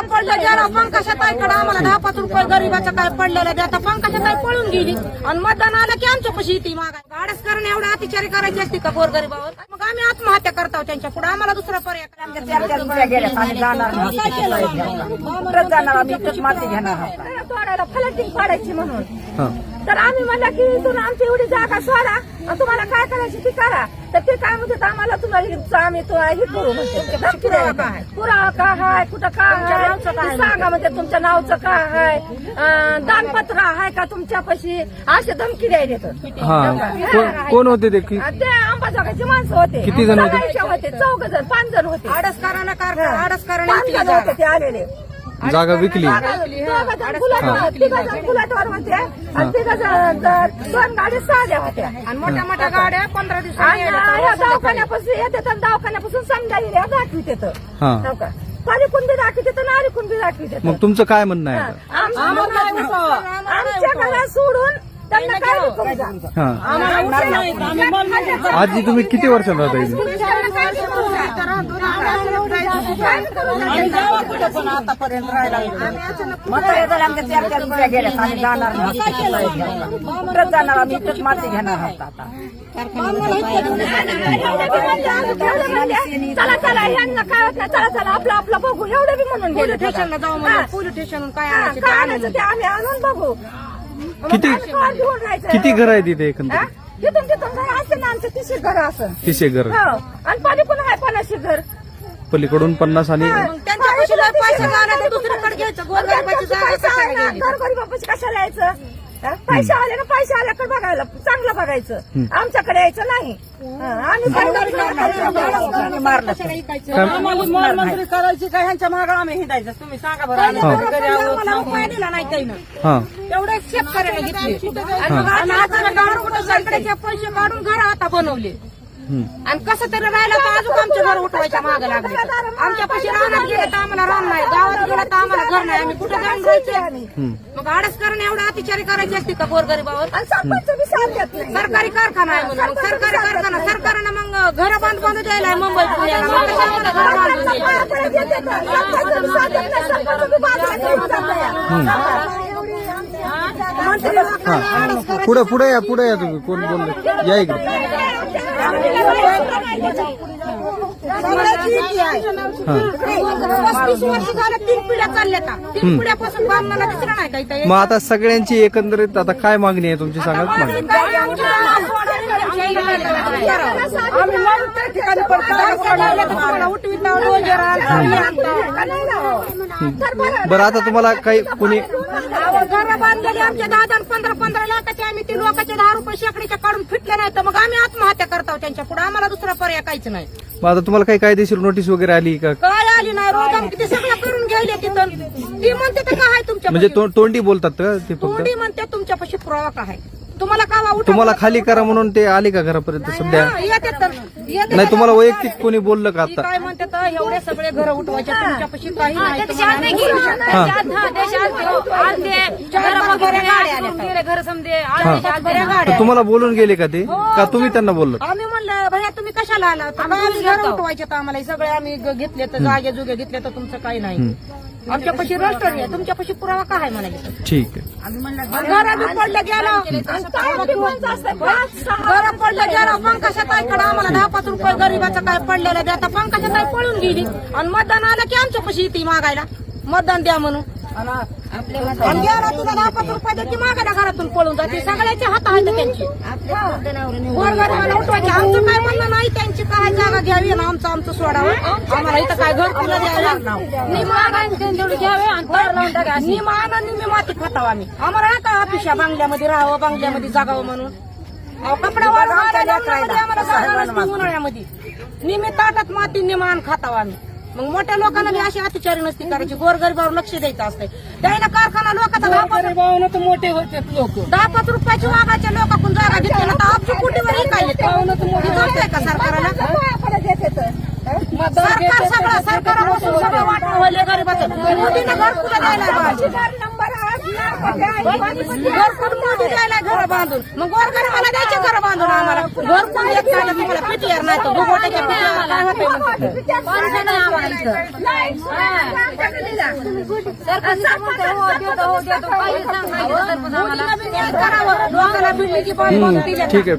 गेला पडलं गेला पंकशा ताईकडे आम्हाला दहा पाच रुपये गरीबाचं काय पडलेलं द्या आता पंकशा ताई पळून गेली. आणि मतदान आलं की आमच्या पशी ती मागाय गाडस करून एवढं अतिचारी करायची असते का गोरगरीबावर मग आम्ही आत्महत्या करतो त्यांच्या पुढे. आम्हाला दुसरा पर्याय काय? चार चार मुल्या गेल्या आम्ही जाणार नाही. जाणार आम्ही इथंच माती घेणार आहोत. तोडायला फलटिंग पाडायची म्हणून. हा. तर आम्ही म्हणलं की इथून आमची एवढी जागा सोडा आणि तुम्हाला काय करायची ती करा. तर ते काय म्हणतात आम्हाला तुम्हाला इथं आम्ही तो हे करू म्हणते. पुरावा काय आहे? कुठं काय आहे? ते सांगा म्हणजे तुमच्या नावचं काय आहे? अं, दानपत्र आहे का तुमच्यापाशी? असे धमकी द्यायला येतं. हा. कोण होते ते? की ते अंबाजोगाईचे माणसं होते. किती जण होते? चौघ जण पाच जण होते. आडस कारखाना आडस जण होते ते आलेले. जागा विकली दोन गाडी होत्या आणि मोठ्या मोठ्या गाड्या पंधरा दवाखान्यापासून येते तर दवाखान्यापासून समजा येईल दाखवित येतं हा हो का पाणी कुंभी दाखवित येतं नारी कुंभी दाखवित येतं मग तुमचं काय म्हणणं आहे आमच्या घरात सोडून. हा आजी तुम्ही किती वर्षात राहता पण आतापर्यंत राहायला गेल्या आम्ही जाणार नाही कुठंच जाणार आम्ही इथंच माती घेणार आहोत आता चला चला यांना काय होत नाही चला चला आपलं आपलं बघू एवढं बी म्हणून पोलीस स्टेशनला जाऊ म्हणून पोलीस स्टेशन काय आणायचं ते काय आणून आणायचं ते आम्ही आणून बघू किती. किती घर आहे तिथे? एकंदरीत तिथून तिथून घर ना आमचं तिसरे घर असं तिसे घर हो आणि पाणी पण आहे पन्नासशे घर पलीकडून पन्नास आणि मग त्यांच्या पैसे घालायचे दुसरीकडे घ्यायचं गोरगरिबाची जागा कशाला यायचं हा? पैसे आले ना पैसे आल्याकडे बघायला चांगलं बघायचं आमच्याकडे यायचं नाही हा, आम्ही मारलं मंजुरी करायची काय ह्यांच्या मागे आम्ही हिंडायचं तुम्ही सांगा बरं आम्ही घरी आहोत, उपाय दिला नाही त्यानं हा तेवढे शेतकऱ्याने घेतले आणि मग आता पैसे काढून घर आता बनवले. आणि कसं तरी राहिलं तर अजून आमच्या घर उठवायच्या मागे लागले आमच्या पैसे राहण्यात गेले तर आम्हाला रान नाही गावात गेलं तर आम्हाला घर नाही. आम्ही कुठं जाऊन राहायचे? मग आडस करून एवढं अतिचारी करायची असते का गोरगरीबावर सरकारी कारखाना आहे म्हणून. मग सरकारी कारखाना. सरकारनं मग घर बांध बांधून द्यायला मुंबई. हा. पुढे पुढे या पुढे या तुम्ही. कोण बोलले? या इकडे. मग आता सगळ्यांची एकंदरीत आता काय मागणी आहे तुमची सांगा आम्ही त्या ठिकाणी. बरं आता तुम्हाला काही कोणी घरं बांधलेली आमच्या दहा दहा पंधरा पंधरा लाखाचे आम्ही ते लोकांचे दहा रुपये शेकडीच्या काढून फिटले नाही तर मग आम्ही आत्महत्या करतो त्यांच्या पुढे आम्हाला दुसरा पर्याय काहीच नाही मग आता तुम्हाला काही कायदेशीर नोटीस वगैरे आली का काय आली नाही रोज आम्ही ते सगळं करून घ्यायले तिथं ती म्हणते तर काय तुमच्या म्हणजे तो- तोंडी बोलतात का ते फक्त तोंडी म्हणते तुमच्यापाशी पुरावा काय तुम्हाला का उठा तुम्हाला खाली करा म्हणून ते आले का घरापर्यंत सध्या? येते तर येते नाही तुम्हाला वैयक्तिक कोणी बोललं का ती आता? काय म्हणते तर एवढे सगळे घर उठवायचे तुमच्यापाशी काही नाही तुम्हाला हा. हा. तर बोलून गेले का ते? का तुम्ही त्यांना बोललं आम्ही म्हणलं भैया तुम्ही कशाला आला तर आम्ही घर उठवायचे तर आम्हाला. हे सगळे आम्ही ग- घेतले तर जागे जुगे घेतले तर तुमचं काही नाही. आमच्यापाशी रजिस्टर आहे तुमच्यापाशी पुरावा काय आहे म्हणायचं? ठीक आहे. घरा बी पडलं गेलं. घरा पडलं गेलं पंकशात आईकडे आम्हाला दहा पाच रुपये गरीबाचं काय पडलेलं द्या आता पंकशात आई पळून गेली. आणि मतदान आलं की आमच्यापाशी येते मागायला. मतदान द्या म्हणून. दहा पाच रुपये मागायला घरातून पळून जाते. सगळ्याचे हात आहेत त्यांची. गोरगरिबाला उठवायचे. आमचं काय म्हणणं नाही त्यांची काय जागा घ्यावी आमचं आमचं सोडावं. आम्हाला इथं काय घर तुला द्यायला तेवढी घ्यावे आणि तार लावून टाका. निमा आणि निमी माती खाताव आम्ही. आम्हाला ऑफिसच्या बांगल्यामध्ये राहावं बांगल्यामध्ये जागावं म्हणून? कपडा उन्हामध्ये आम्हाला उन्हाळ्यामध्ये. निमी ताटात माती निमान खाताव आम्ही. मग मोठ्या लोकांना बी अशी अतिचारी नसती करायची. गोरगरिबावर लक्ष द्यायचं असतंय. त्याला कारखाना लोकांचा दहा पाच मोठे होते लोक. दहा पाच रुपयाची वाघाच्या लोकांकडून जागा घेतली ना तर आपची कुटीवर काय येते? का सरकारला? सरकार सगळं सरकार बसून सगळं वाटवले गरीबाचं. मोदीनं घर कुठं द्यायला आठ घरकुल मोदी द्यायला घर बांधून मग गोरगरिबाला द्यायचे घर बांधून आम्हाला घरकुल येत नाही तुम्हाला पिटीआर नाही तर पिटीआर काय होते ठीक आहे.